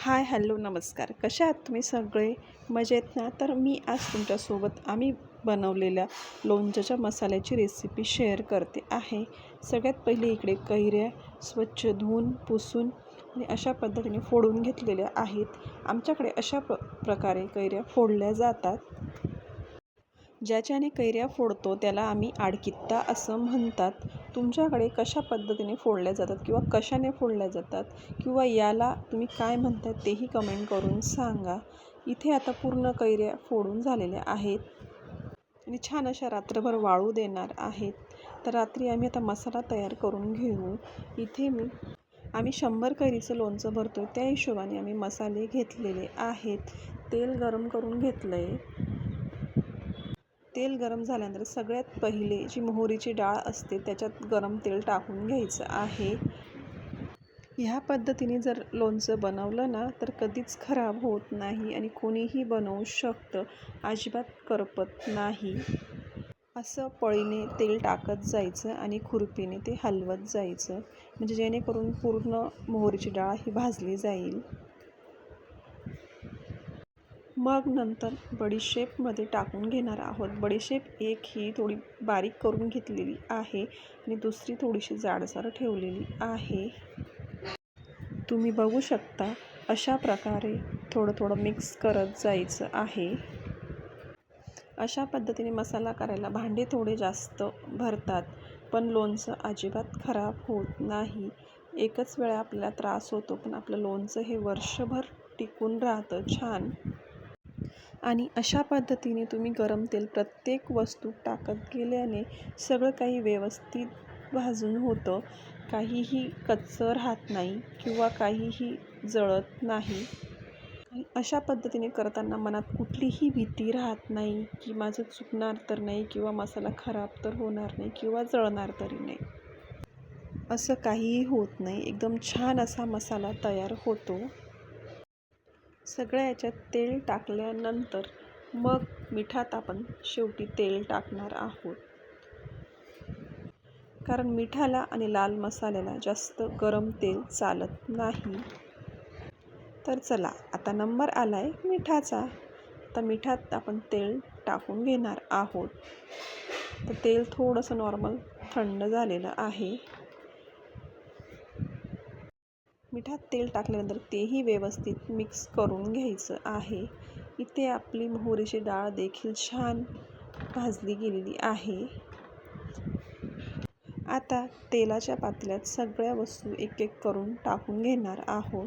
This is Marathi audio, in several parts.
हाय हॅलो नमस्कार. कशा आहात तुम्ही सगळे? मजेत ना? तर मी आज तुमच्यासोबत आम्ही बनवलेल्या लोणच्याच्या मसाल्याची रेसिपी शेअर करते आहे. सगळ्यात पहिले इकडे कैऱ्या स्वच्छ धुवून पुसून आणि अशा पद्धतीने फोडून घेतलेल्या आहेत. आमच्याकडे अशा प प्रकारे कैऱ्या फोडल्या जातात. ज्याच्याने कैऱ्या फोडतो त्याला आम्ही आडकित्ता असं म्हणतात. तुमच्याकडे कशा पद्धतीने फोडल्या जातात किंवा कशाने फोडल्या जातात किंवा याला तुम्ही काय म्हणतात तेही कमेंट करून सांगा. इथे आता पूर्ण कैऱ्या फोडून झालेल्या आहेत. आणि छान अशा रात्रभर वाळू देणार आहेत. तर रात्री आम्ही आता मसाला तयार करून घेऊ. इथे मी आम्ही शंभर कैरीचं लोणचं भरतो त्या हिशोबाने आम्ही मसाले घेतलेले आहेत. तेल गरम करून घेतलं आहे तेल गरम झाल्यानंतर सगळ्यात पहिले जी मोहरीची डाळ असते त्याच्यात गरम तेल टाकून घ्यायचं आहे. ह्या पद्धतीने जर लोणचं बनवलं ना तर कधीच खराब होत नाही आणि कोणीही बनवू शकतं अजिबात करपत नाही. असं पळीने तेल टाकत जायचं आणि खुरपीने ते हलवत जायचं म्हणजे जेणेकरून पूर्ण मोहरीची डाळ ही भाजली जाईल. मग नंतर बडीशेपमध्ये टाकून घेणार आहोत. बडीशेप एक ही थोडी बारीक करून घेतलेली आहे आणि दुसरी थोडीशी जाडसर ठेवलेली आहे. तुम्ही बघू शकता अशा प्रकारे थोडं थोडं मिक्स करत जायचं आहे. अशा पद्धतीने मसाला करायला भांडे थोडे जास्त भरतात पण लोणचं अजिबात खराब होत नाही. एकच वेळा आपल्याला त्रास होतो पण आपलं लोणचं हे वर्षभर टिकून राहतं छान. आणि अशा पद्धतीने तुम्ही गरम तेल प्रत्येक वस्तू टाकत गेल्याने सगळं काही व्यवस्थित भाजून होतं. काहीही कच्चं राहत नाही किंवा काहीही जळत नाही. अशा पद्धतीने करताना मनात कुठलीही भीती राहत नाही की माझं चुकणार तर नाही किंवा मसाला खराब तर होणार नाही किंवा जळणार तरी नाही. असं काहीही होत नाही. एकदम छान असा मसाला तयार होतो. सगळ्या याच्यात तेल टाकल्यानंतर मग मिठात आपण शेवटी तेल टाकणार आहोत. कारण मिठाला आणि लाल मसाल्याला जास्त गरम तेल चालत नाही. तर चला आता नंबर आला आहे मिठाचा. आता मिठात आपण तेल टाकून घेणार आहोत. तर तेल थोडंसं नॉर्मल थंड झालेलं आहे. मिठात तेल टाकल्यानंतर तेही व्यवस्थित मिक्स करून घ्यायचं आहे. इथे आपली मोहरीची डाळ देखील छान भाजली गेलेली आहे. आता तेलाच्या पातेल्यात सगळ्या वस्तू एक एक करून टाकून घेणार आहोत.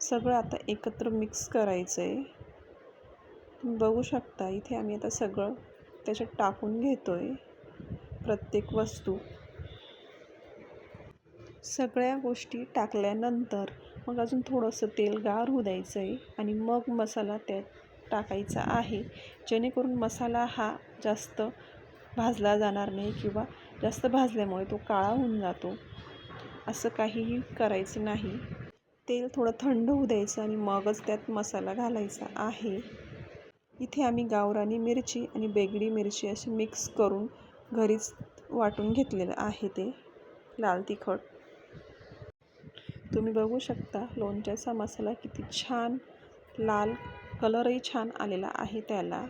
सगळं आता एकत्र मिक्स करायचं आहे तुम्ही बघू शकता इथे आम्ही आता सगळं त्याच्यात टाकून घेतो आहे प्रत्येक वस्तू सगळ्या गोष्टी टाकल्यानंतर मग अजून थोडंसं तेल गार होऊ द्यायचं आहे आणि मग मसाला त्यात टाकायचा आहे. जेणेकरून मसाला हा जास्त भाजला जाणार नाही किंवा जास्त भाजल्यामुळे तो काळा होऊन जातो. असं काहीही करायचं नाही. तेल थोडं थंड होऊ द्यायचं आणि मगच त्यात मसाला घालायचा आहे. इथे आम्ही गावरानी मिरची आणि बेगडी मिरची अशी मिक्स करून घरीच वाटून घेतलेलं आहे ते. लाल तिखट. तुम्ही बघू शकता लोणच्याचा मसाला किती छान लाल कलरही छान आलेला आहे त्याला.